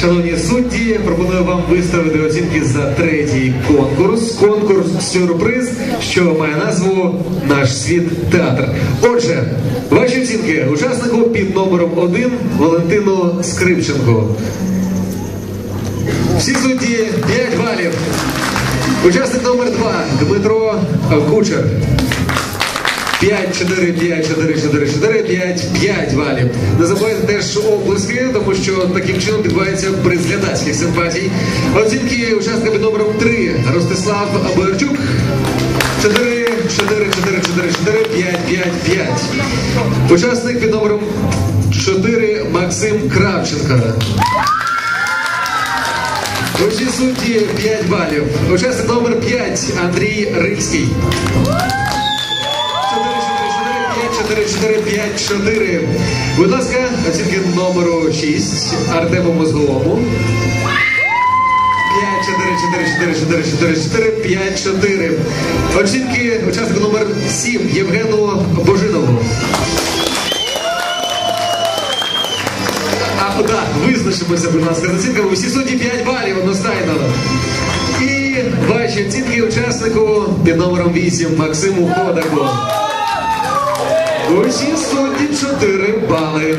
шановні судді, пропоную вам виставити оцінки за третій конкурс. Конкурс сюрприз, що має назву Наш світ театр. Отже, ваші оцінки учаснику під номером 1 Валентину Скрипченко. Всі судді 5 балів. Учасник номер 2 Дмитро Кучер. 5, 4, 5, 4, 4, 4, 5, 5 балів. Не забувайте теж оплески, тому що таким чином відбувається приз глядацьких симпатій. Оцінки учасника під номером 3 Ростислав Боярчук. 4, 4, 4, 4, 4, 5, 5, 5. Учасник під номером 4 Максим Кравченко. Усі судді 5 балів. Учасник номер 5 Андрій Рильський. 4, 4, 5, 4. Будь ласка, оцінки номеру 6 Артему Мозголому. 5, 4, 4, 4, 4, 4, 4, 5, 4. Оцінки учаснику номер 7 Євгену Божинову. А, да, визначимося, будь ласка, з оцінками. Усі судді 5 балів одностайно. І ваші оцінки учаснику під номером 8 Максиму Ходаку. Усі сотні чотири бали.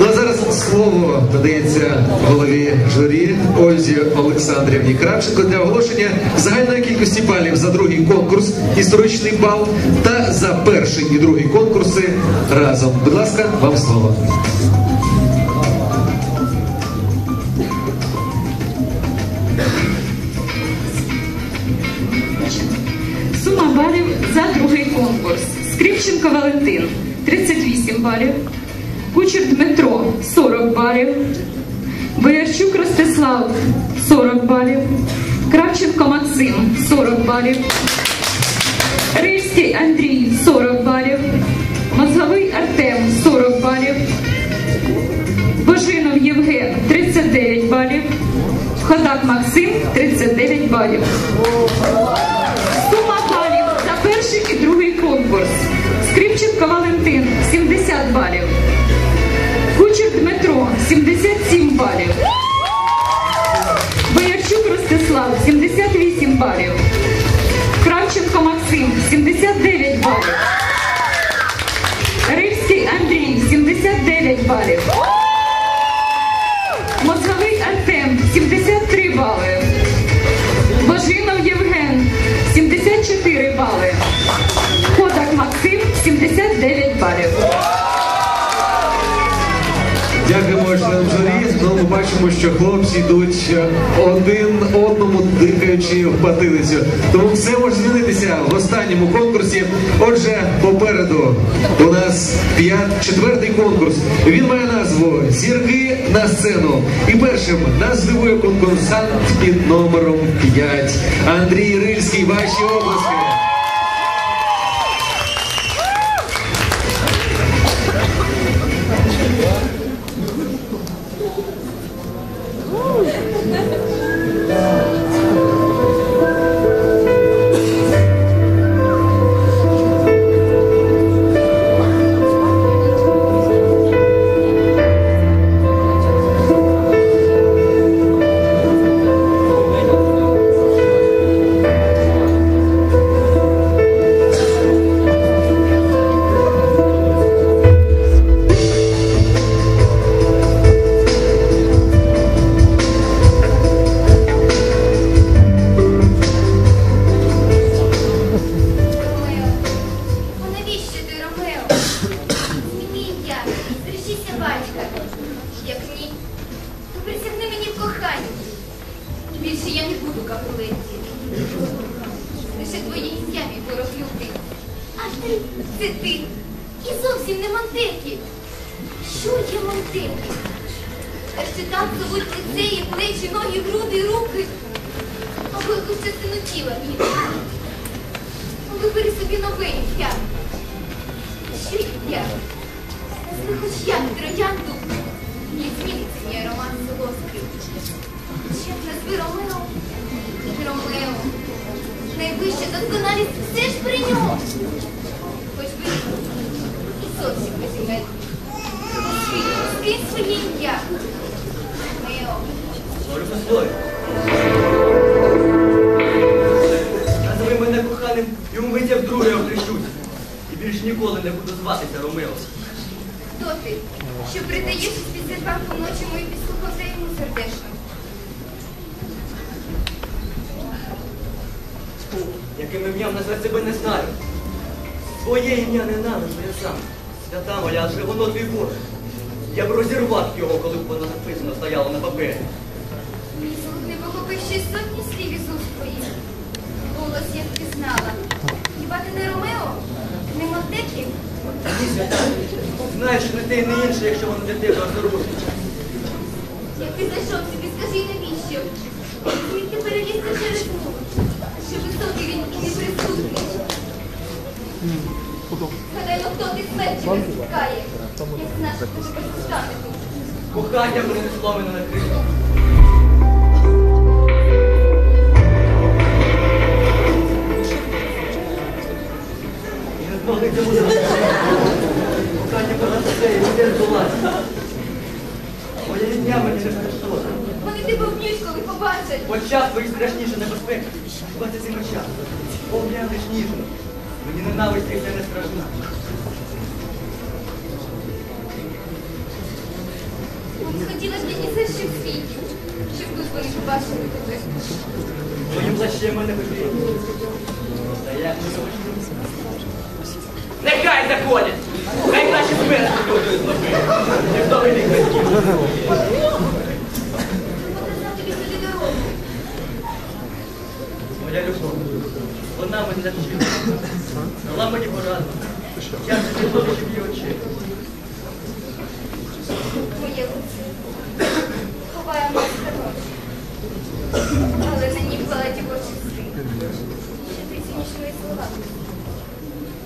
Ну а зараз слово надається голові журі Ользі Олександрівні Кравченко для оголошення загальної кількості балів за другий конкурс, історичний бал та за перший і другий конкурси разом. Будь ласка, вам слово. Скрипченко Валентин 38 балів. Кучер Дмитро 40 балів. Боярчук Ростислав 40 балів. Кравченко Максим 40 балів. Рильський Андрій 40 балів. Балів. Мозговий Артем 73 бали. Божинов Євген 74 бали. Кодак Максим бачимо, що хлопці йдуть е, один одному дихаючи в патилицю. Тому все може змінитися в останньому конкурсі. Отже, попереду у нас п'ят, четвертий конкурс. Він має назву Зірки на сцену. І першим нас здивує конкурсант під номером 5. Андрій Рильський. Ваші обласки. Це ти. І зовсім не Монтекі. Що є Монтекі? А ще так зовуть лице і плечі, ноги, груди, руки. Або якусь частину тіла мій. Вибери собі нове ім'я. Що ім'я? Назви хоч як троянду. Не зміниться мій роман Солоский. Ще назви Ромео. Ромео. Найвища досконалість все ж при ньому. Зовсім безіменний. Скинь своє ім'я. Слові. Назви мене коханим і умить я вдруге обрещусь. І більш ніколи не буду зватися Ромео. Хто ти? Що придаєш під зірванку ночі мою та йому сердечно. Яким ім'ям назвати себе не знаю. Своє ім'я ненавиджу я сам. Свята моя, адже воно твій Боже. Я б розірвав його, коли б воно написано стояло на папері. Мій слух не похопив ще сотні слів із уст твоїх. Голос я впізнала. Хіба ти не Ромео? Не Монтекі? Ні, свята. Знаєш, не те і не інше, якщо воно для тебе розрушить. Як ти зайшов собі, скажи навіщо? Звідки перелізти через мур? Що високий він і неприступний. Гадаймо, хто ти смерті не як знаш, що тебе безпустати. Кохання принесло мене на крило. Не. Кохання понад все. Моє ім'я мені не перешкода. Вони тебе вб'ють, коли побачать. В очах твоїх страшніша небезпека. Хіба це цим очах? Поглянеш ніжно. Мені ненависть їх не страшна. От Хотіла б я все ще в світі, щоб тут вони побачили тебе. Твоїм плащем мене вибіг. Та як не. Нехай заходять! Хай наші смерті будуть злоби! Ніхто ви не хотів. Показав тобі сюди дорогу. Моя любов, вона мене навчила. Дала мені пораду. Я не підловив її очі. Моє лице. Ховає маска. Але на ній палаті очі сни. Ти цінішої слова.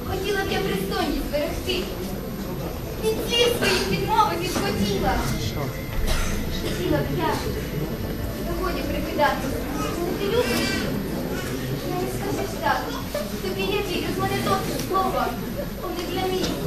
Хотіла б я пристойність зберегти. Від слів своїх відмови відхотіла. Хотіла б я. Доводі прикидати. Ти любиш? Тобі я вірю, з мене досить слова. Вони для мій.